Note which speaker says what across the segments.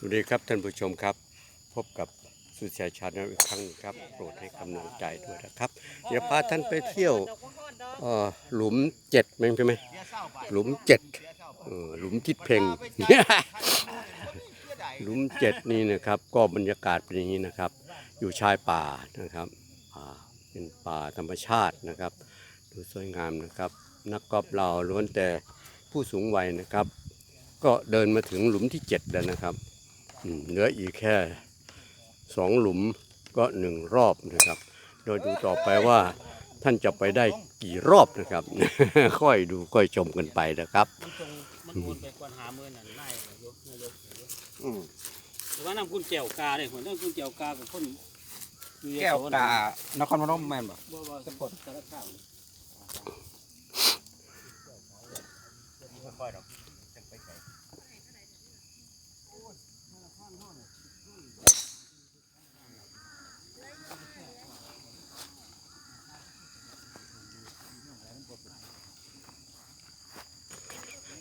Speaker 1: สวัสดีครับท่านผู้ชมครับ พบกับสุชัยชาแนลอีกครั้งครับ โปรดให้กำลังใจด้วยนะครับเดี๋ยวพาท่านไปเที่ยวเอ่อหลุมเจ็ดมั้งใช่ไหมหลุมเจ็ดเออหลุมทิศเพ่ง หลุมเจ็ดนี่นะครับ ก็บรรยากาศเป็นอย่างนี้นะครับ อยู่ชายป่านะครับป่าเป็นป่าธรรมชาตินะครับ ดูสวยงามนะครับ นักกอล์ฟเราล้วนแต่ผู้สูงวัยนะครับ ก็เดินมาถึงหลุมที่เจ็ดแล้วนะครับ เหลืออีกแค่สองหลุมก็หนึ่งรอบนะครับ โดยดูต่อไปว่าท่านจะไปได้กี่รอบนะครับ ค่อยดูค่อยชมกันไปนะครับ
Speaker 2: มันตรงมันวนไปกวนหามือนั่นไล่ยกยกยก
Speaker 1: อืม
Speaker 2: แต่ว่าน้ำกุญแจวกาเลยคนน้ำกุญแจวกากับคน
Speaker 3: แก้วกานครพนมแม่นบ่
Speaker 2: บ่บ่สะกดสารคาม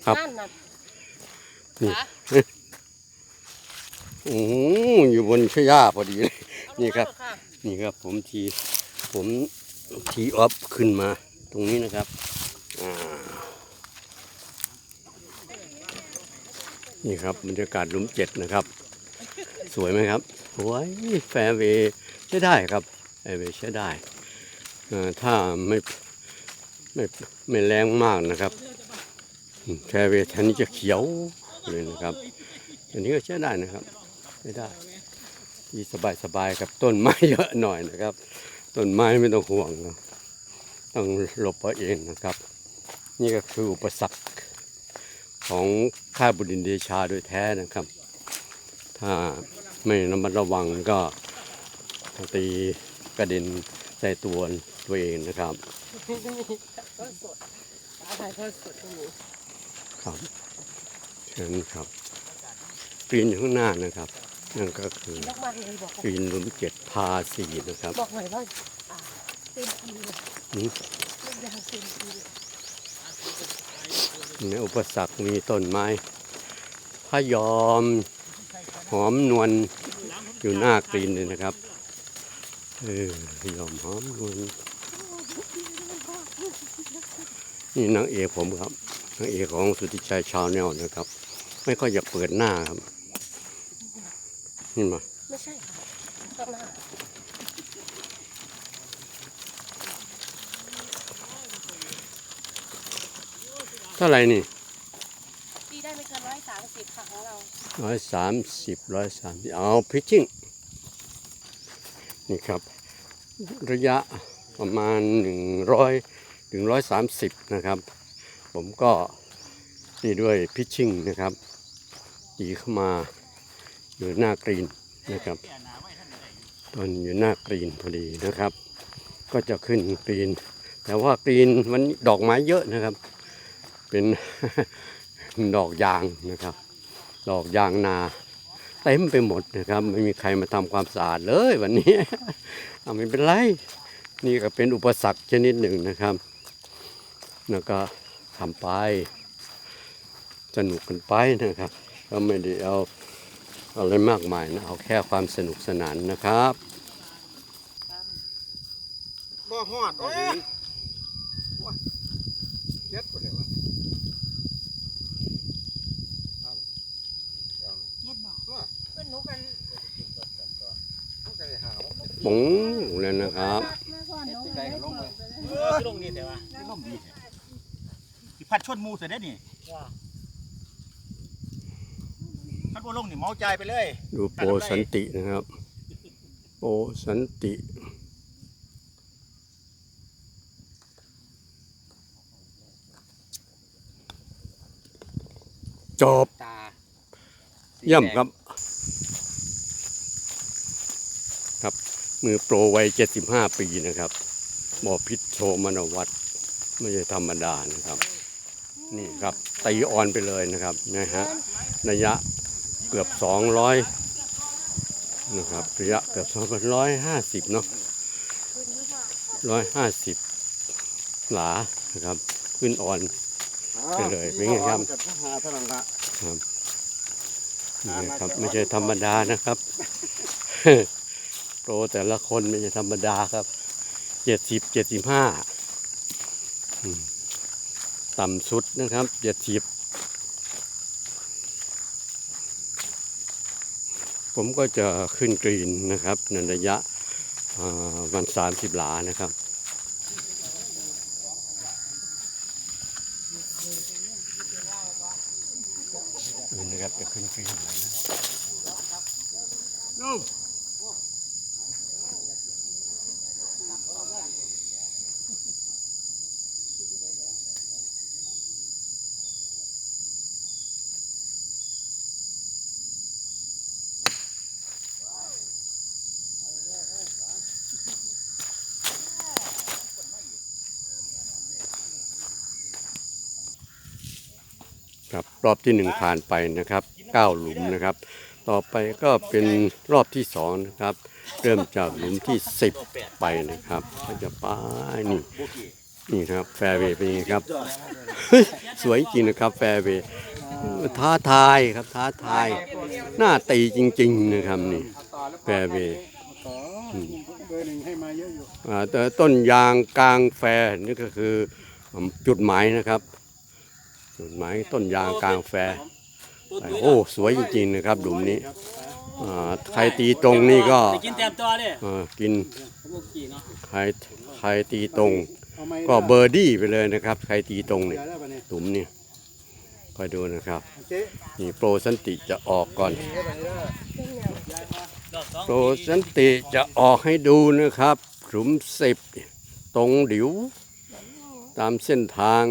Speaker 1: ครับ
Speaker 4: นั่นน่ะ
Speaker 1: นี่
Speaker 4: ขา
Speaker 1: โอ้โหอยู่บนชย่าพอดีเลย
Speaker 4: เอาลง
Speaker 1: นี่ครับ
Speaker 4: มาเถอะะ
Speaker 1: นี่ครับผมทีผมทีออฟขึ้นมาตรงนี้นะครับอ่านี่ครับบรรยากาศหลุมเจ็ดนะครับ สวยไหมครับสวยแฟร์เวย์ใช้ได้ครับแฟร์เวย์ใช้ได้เอ่อถ้าไม่ไม่ไม่แรงมากนะครับ แฟร์เวท่านี้จะเขียวเลยนะครับ อันนี้ก็ใช้ได้นะครับใช้ได้ที่สบายๆกับต้นไม้เยอะหน่อยนะครับ ต้นไม้ไม่ต้องห่วงนะต้องหลบเอาเองนะครับ นี่ก็คืออุปสรรคของค่าบุรินเดชาโดยแท้นะครับ ถ้าไม่ระมัดระวังก็ตีกระเด็นใส่ตัวตัวเองนะครับ
Speaker 4: ต้นสดขาถ่ายทอดสดตรงนี้
Speaker 1: ครับ เชิญครับกรีนอยู่ข้างหน้านะครับนั่นก็คือ
Speaker 4: มากมากเลยบอก
Speaker 1: กรีนหลุมเจ็ดพาสี่นะครับ
Speaker 4: บอกหน่อยว่าอ่าเต็มทีเลย
Speaker 1: อืม
Speaker 4: ลูกยางเต็มทีเลย
Speaker 1: ในอุปสรรคมีต้นไม้พะยอมหอมนวลอยู่หน้ากรีนเลยนะครับเออพะยอมหอมนวลนี่นางเอกผมครับ นางเอกของสุทธิชัยชาวแนวนะครับ ไม่ค่อยอยากเปิดหน้าครับนี่มา
Speaker 4: ไม่ใช่ค่ะข้างหน้า
Speaker 1: เท่าไหร่นี่
Speaker 4: ตีได้ไม่เกินร้อยสามสิบค่ะของเรา
Speaker 1: ร้อยสามสิบร้อยสามสิบเอาพิชชิ่งนี่ครับ ระยะประมาณหนึ่งร้อยถึงร้อยสามสิบนะครับ ผมก็ตีด้วยพิชชิ่งนะครับตีเข้ามาอยู่หน้ากรีนนะครับ ตอนอยู่หน้ากรีนพอดีนะครับ ก็จะขึ้นกรีน แต่ว่ากรีนมันดอกไม้เยอะนะครับ เป็นดอกยางนะครับ ดอกยางนาเต็มไปหมดนะครับ ไม่มีใครมาทำความสะอาดเลยวันนี้เอาไม่เป็นไร นี่ก็เป็นอุปสรรคชนิดหนึ่งนะครับ แล้วก็ ทำไปสนุกกันไปนะครับ ก็ไม่ได้เอาอะไรมากมายนะ เอาแค่ความสนุกสนานนะครับ
Speaker 3: บ่ฮอดโอ้ยเจ็ดคนเลยวะ
Speaker 4: เย็นบอกเพื่อนหนูกัน
Speaker 3: ต้องใจหาว
Speaker 1: ปุ๋งเลยนะครับ
Speaker 4: มาก่อนหนู
Speaker 3: ใจก็ลงเลย
Speaker 2: เออลงนี่แต่ว่า
Speaker 3: ลมดี สิพัดชนหมูเสร็จได้นี่พัดบ่ลงนี่เมาใจไปเลย
Speaker 1: ดูโปรสันตินะครับ โปรสันติจบ
Speaker 3: ตา
Speaker 1: เย่ำครับ ครับ มือโปรวัย75ปีนะครับบอพิษโชมนวัตไม่ใช่ธรรมดานะครับ นี่ครับตีออนไปเลยนะครับนะฮะระยะเกือบ 200นะครับระยะเกือบ250เนาะ150 หลานะครับ ขึ้นออนไปเลยเป็นไงครับ
Speaker 3: เท่านั้นละ
Speaker 1: ครับนี่นะครับไม่ใช่ธรรมดานะครับโปรแต่ละคนไม่ใช่ธรรมดาครับเจ็ดสิบเจ็ดสิบห้า ต่ำสุดนะครับเจ็ดสิบผมก็จะขึ้นกรีนนะครับในระยะวันสามสิบหลานะครับ นะครับจะขึ้นกรีนนะ ค รอบที่หนึ่งผ่านไปนะครับเก้าหลุมนะครับ ต่อไปก็เป็นรอบที่สองนะครับ เริ่มจากหลุมที่สิบไปนะครับก็จะไปนี่นี่ครับแฟร์เวย์เป็นยังไงครับ สวยจริงนะครับ แฟร์เวย์ท้าทายครับท้าทายหน้าตีจริง ๆ นะครับนี่แฟร์เวย์ต้นยางกลางแฟร์นี่ก็คือจุดหมายนะครับ จุดหมายต้นยางกลางแฟร์โอ้สวยจริงๆนะครับหลุมนี้อ่าใครตีตรงนี่ก็
Speaker 2: ไปกินแต้มตัวเด้
Speaker 1: อ่ากิน
Speaker 2: พวกกี่เนาะ
Speaker 1: ใครใครตีตรง ก็เบอร์ดี้ไปเลยนะครับ ใครตีตรงเนี่ยหลุมเนี่ยคอยดูนะครับ
Speaker 3: เจ๊
Speaker 1: นี่โปรสันติจะออกก่อน
Speaker 2: ดอกสอง
Speaker 1: โปรสันติจะออกให้ดูนะครับหลุมสิบตรงหลิว ตามเส้นทาง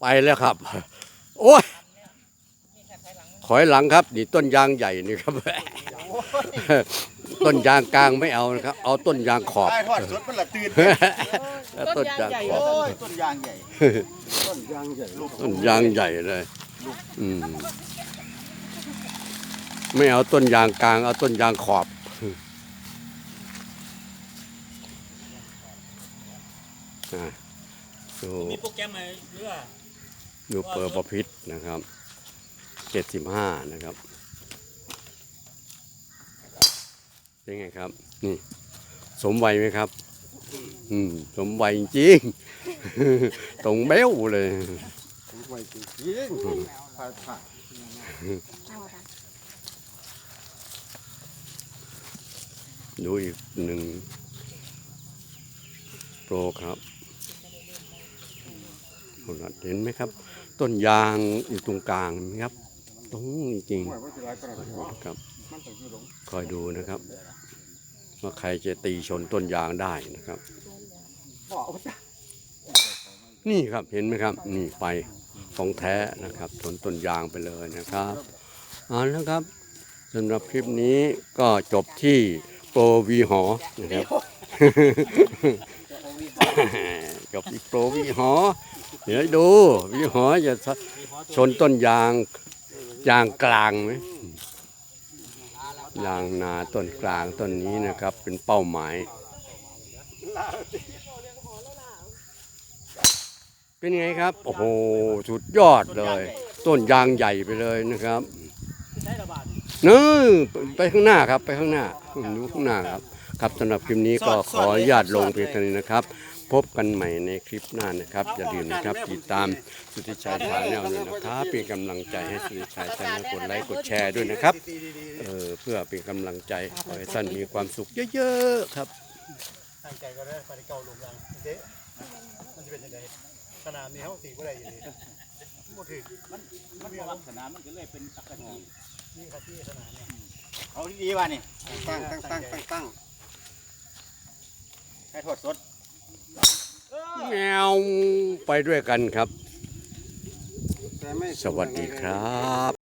Speaker 1: ไปแล้วครับ โอ้ยขอยหลังครับนี่ต้นยางใหญ่นี่ครับ ต้นยางกลางไม่เอานะครับ เอาต้นยางขอบ
Speaker 3: ได้ทอดสดมันละตื่น
Speaker 1: แล้วต้นยางขอบ
Speaker 3: โอ้ยต้นยางใหญ่ต้นยางใหญ่ลูก
Speaker 1: ต้นยางใหญ่เลยอืมไม่เอาต้นยางกลาง เอาต้นยางขอบ อะดู
Speaker 2: มีโปรแกรมไหมหรือว่า
Speaker 1: ดูเปอร์ประพิษนะครับเจ็ดสิบห้านะครับเป็นไงครับ นี่ สมวัยไหมครับ อืม สมวัยจริง ตรงเบ้วเลย
Speaker 3: ไวจริงจริงผ่าผ่า
Speaker 1: ดูอีกหนึ่งโปรครับเห็นไหมครับ ต้นยางอยู่ตรงกลางนะครับตรงจริงครับ
Speaker 3: มันต้องอยู่หลง
Speaker 1: คอยดูนะครับว่าใครจะตีชนต้นยางได้นะครับ นี่ครับเห็นไหมครับ นี่ไปของแท้นะครับชนต้นยางไปเลยนะครับเอาละครับสำหรับคลิปนี้ก็จบที่โปรวีหอนะครับจบที่โปรวีหอ เดี๋ยวดูวีหอจะชนต้นยางยางกลางไหมยางนาต้นกลางต้นนี้นะครับ เป็นเป้าหมาย เป็นไงครับ โอ้โหสุดยอดเลย ต้นยางใหญ่ไปเลยนะครับเนื้อไปข้างหน้าครับ ไปข้างหน้าดูข้างหน้าครับ ครับสำหรับคลิปนี้ก็ขออนุญาตลงเพียงเท่านี้นะครับ พบกันใหม่ในคลิปหน้านะครับ อย่าลืมนะครับติดตามสุทธิชัยชาแนลด้วยนะครับเป็นกำลังใจให้สุทธิชัยชาแนลกดไลค์กดแชร์ด้วยนะครับเออเพื่อเป็นกำลังใจขอให้ท่านมีความสุขเยอะๆครับ
Speaker 3: ตั้งใจก็ได้ไปเก่าหลงยังเจ๊มันจะเป็นยังไงขนาดนี้เขาตีก็ได้อยู่ดีบ่ถึงมันมันมีลักษณะมันก็เลยเป็นตักกะทีนี่ครับที่ขนาดนี้เอาดีๆว่ะนี่ตั้งตั้งตั้งตั้งตั้งให้ทอดสด
Speaker 1: แมวไปด้วยกันครับ
Speaker 3: แต่ไม่
Speaker 1: สวัสดีครับ